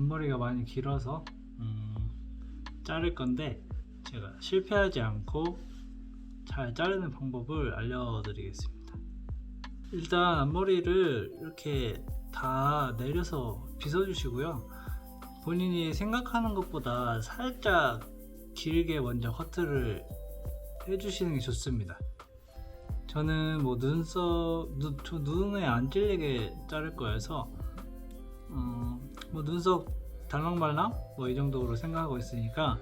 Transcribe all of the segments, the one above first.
앞머리가 많이 길어서 음, 자를 건데 제가 실패하지 않고 잘 자르는 방법을 알려드리겠습니다. 일단 앞머리를 이렇게 다 내려서 빗어주시고요. 본인이 생각하는 것보다 살짝 길게 먼저 커트를 해주시는 게 좋습니다. 저는 뭐 눈썹, 눈, 저 눈에 안 찔리게 자를 거여서 어, 뭐 눈썹 달랑말랑 뭐 이 정도로 생각하고 있으니까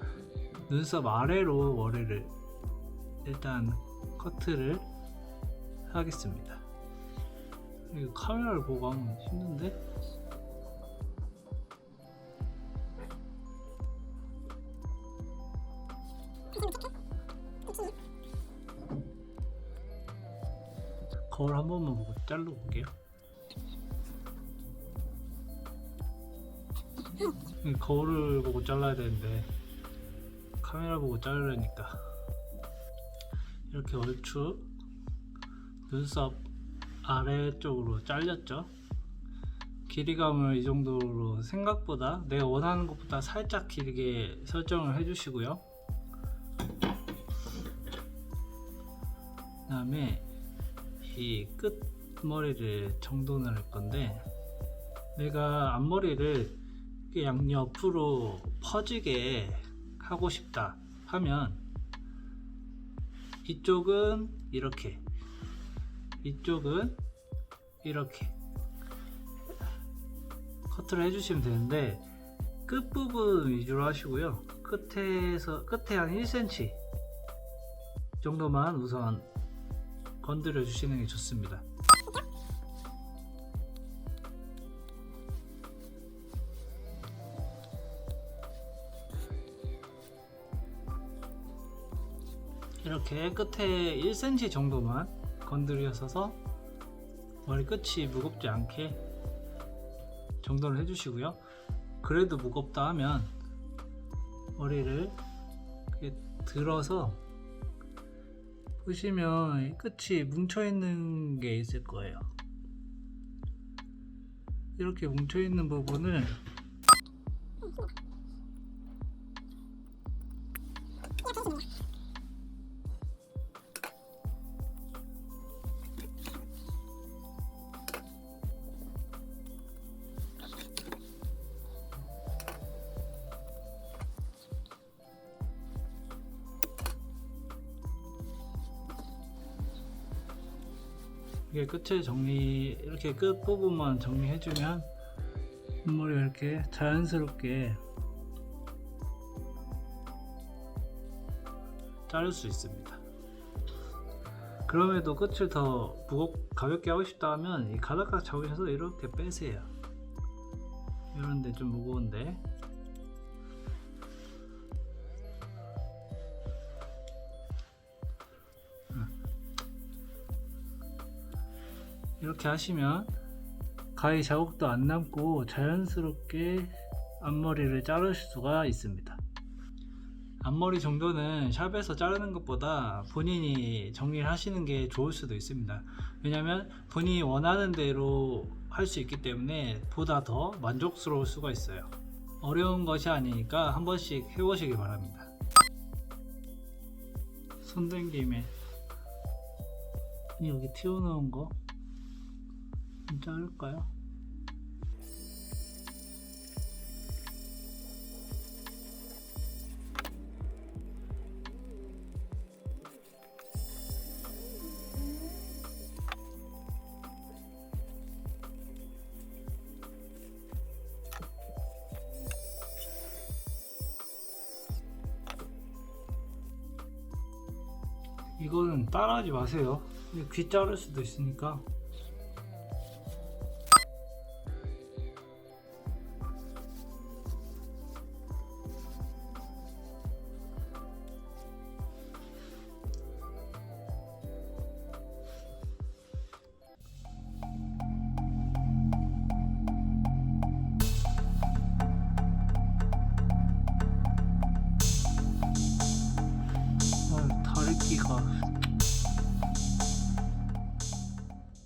눈썹 아래로 머리를 일단 커트를 하겠습니다. 이거 카메라를 보고 하면 힘든데? 거울 한 번만 보고 자르고 볼게요. 거울을 보고 잘라야 되는데 카메라 보고 자르려니까 이렇게 얼추 눈썹 아래쪽으로 잘렸죠. 길이감을 이 정도로 생각보다 내가 원하는 것보다 살짝 길게 설정을 해주시고요. 그 다음에 이 끝머리를 정돈을 할 건데 내가 앞머리를 양옆으로 퍼지게 하고 싶다 하면 이쪽은 이렇게 이쪽은 이렇게 커트를 해주시면 되는데 끝부분 위주로 하시고요. 끝에서 끝에 한 1cm 정도만 우선 건드려 주시는 게 좋습니다 이렇게 끝에 1cm 정도만 건드려서서 머리 끝이 무겁지 않게 정돈을 해주시고요. 그래도 무겁다 하면 머리를 들어서 보시면 이 끝이 뭉쳐 있는 게 있을 거예요. 이렇게 뭉쳐 있는 부분을 이게 끝에 정리 이렇게 끝 부분만 정리해주면 머리가 이렇게 자연스럽게 자를 수 있습니다. 그럼에도 끝을 더 무겁 가볍게 하고 싶다 하면 이 가닥각 잡으셔서 이렇게 빼세요. 이런데 좀 무거운데 이렇게 하시면 가위 자국도 안 남고 자연스럽게 앞머리를 자르실 수가 있습니다. 앞머리 정도는 샵에서 자르는 것보다 본인이 정리를 하시는 게 좋을 수도 있습니다. 왜냐면 본인이 원하는 대로 할 수 있기 때문에 보다 더 만족스러울 수가 있어요. 어려운 것이 아니니까 한 번씩 해보시기 바랍니다. 손댄 김에 여기 튀어나온 거좀 자를까요? 이거는 따라하지 마세요. 귀 자를 수도 있으니까 嗯